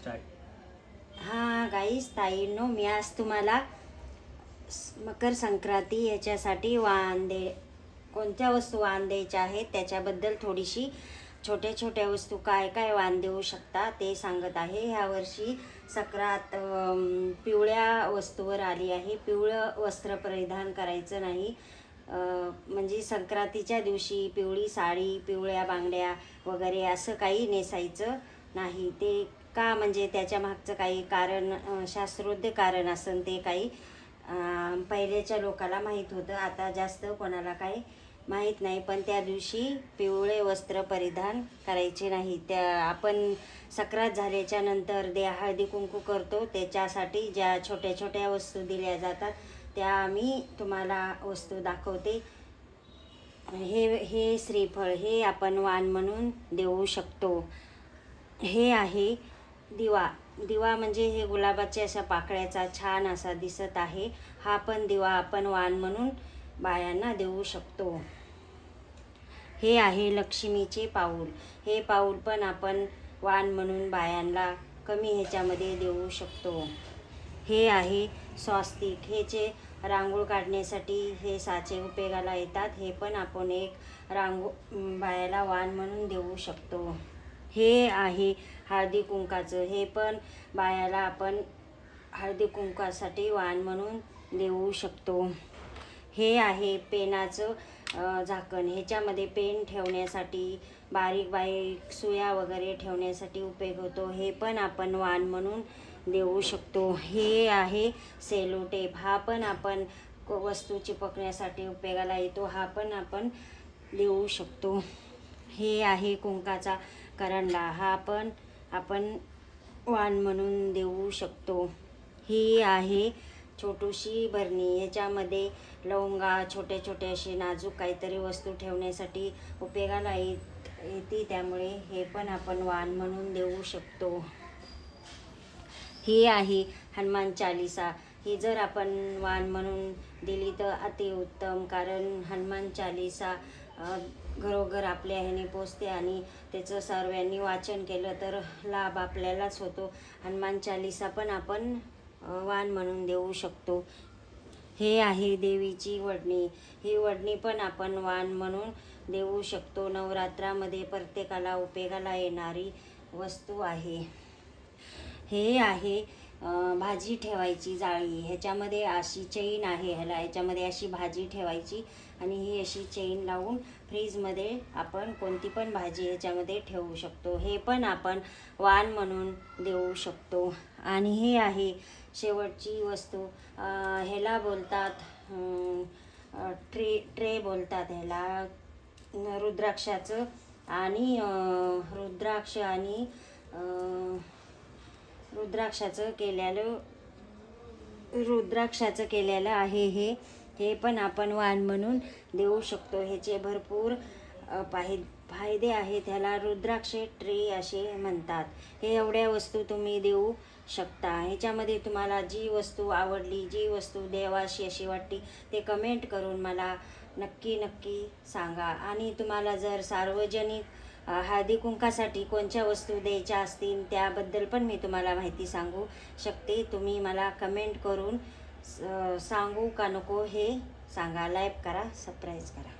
Start हा गाईस ताईंनो मी आज तुम्हाला मकर संक्रांती याच्यासाठी वाण दे कोणत्या वस्तू वाण द्यायच्या आहेत त्याच्याबद्दल थोडीशी छोट्या छोट्या वस्तू काय काय वाण देऊ शकता ते सांगत आहे. ह्या वर्षी सक्रात पिवळ्या वस्तूवर आली आहे. पिवळं वस्त्र परिधान करायचं नाही. म्हणजे संक्रांतीच्या दिवशी पिवळी साडी पिवळ्या बांगड्या वगैरे असं काही नेसायचं नाही. ते का म्हणजे त्याच्या मागचं काही कारण शास्त्रोद्य कारण असन ते काही पहिलेच्या पहिल्याच्या लोकाला माहीत होतं. आता जास्त कोणाला काही माहीत नाही. पण त्या दिवशी पिवळे वस्त्र परिधान करायचे नाही. त्या आपण सक्रात झाल्याच्यानंतर दे हळदी कुंकू करतो त्याच्यासाठी ज्या छोट्या छोट्या वस्तू दिल्या जातात त्या मी तुम्हाला वस्तू दाखवते. हे हे श्रीफळ हे आपण वाण म्हणून देऊ शकतो. हे आहे दिवा. दिवा म्हणजे हे गुलाबाच्या अशा पाकळ्याचा छान असा दिसत आहे. हा पण दिवा आपण वाण म्हणून बायांना देऊ शकतो. हे आहे लक्ष्मीचे पाऊल. हे पाऊल पण आपण वाण म्हणून बायांना कमी ह्याच्यामध्ये देऊ शकतो. हे आहे स्वास्तिक. हे जे रांगोळ काढण्यासाठी हे साचे उपयोगाला येतात हे पण आपण एक रांगो बायाला वाण म्हणून देऊ शकतो. हे आहे हळदी कुंकाचं. हे पण बायाला आपण हळदी कुंकासाठी वाण म्हणून देऊ शकतो. हे आहे पेनाचं झाकण. ह्याच्यामध्ये पेन ठेवण्यासाठी बारीक बारीक सुया वगैरे ठेवण्यासाठी उपयोग होतो. हे पण आपण वाण म्हणून देऊ शकतो. हे आहे सेलो टेप हा पण आपण क- वस्तू चिपकण्यासाठी उपयोगाला येतो. हा पण आपण देऊ शकतो. हे आहे कुंकाचा. करंडा हा पण आपण वाण म्हणून देऊ शकतो. ही आहे छोटूशी भरणी याच्यामध्ये लवंगा छोटे छोटे असे नाजूक काहीतरी वस्तू ठेवण्यासाठी उपयोगाला येत येते. त्यामुळे हे पण आपण वाण म्हणून देऊ शकतो. ही आहे हनुमान चालिसा. ही जर आपण वाण म्हणून दिली तर अतिउत्तम कारण हनुमान चालिसा घरोघर आपल्या ह्याने पोचते आणि त्याचं सर्वांनी वाचन केलं तर लाभ आपल्यालाच होतो. हनुमान चालिसा पण आपण वाण म्हणून देऊ शकतो. हे आहे देवीची वडणी. ही वडणी पण आपण वाण म्हणून देऊ शकतो. नवरात्रामध्ये प्रत्येकाला उपयोगाला येणारी वस्तू आहे. हे आहे भाजी ठेवायची जाळी ह्याच्यामध्ये अशी चेन आहे ह्याला ह्याच्यामध्ये अशी भाजी ठेवायची आणि ही अशी चेन लावून फ्रीजमध्ये आपण कोणती पण भाजी ह्याच्यामध्ये ठेवू शकतो. हे पण आपण वाण म्हणून देऊ शकतो. आणि हे आहे शेवटची वस्तू. ह्याला बोलतात ट्रे ट्रे बोलतात ह्याला. रुद्राक्षाचं आणि रुद्राक्ष आणि रुद्राक्षाचं केलेलं रुद्राक्षाचं केलेलं आहे हे. हे पण आपण वाण म्हणून देऊ शकतो. ह्याचे भरपूर पाहि फायदे आहेत. ह्याला रुद्राक्ष ट्रे असे म्हणतात. हे एवढ्या वस्तू तुम्ही देऊ शकता. ह्याच्यामध्ये तुम्हाला जी वस्तू आवडली जी वस्तू देवाशी अशी वाटली ते कमेंट करून मला नक्की नक्की सांगा. आणि तुम्हाला जर सार्वजनिक हळदी कुंकासाठी कोणत्या वस्तू द्यायच्या असतील त्याबद्दल पण मी तुम्हाला माहिती सांगू शकते. तुम्ही मला कमेंट करून स- सांगू का नको हे सांगा. लाईक करा सबस्क्राईब करा.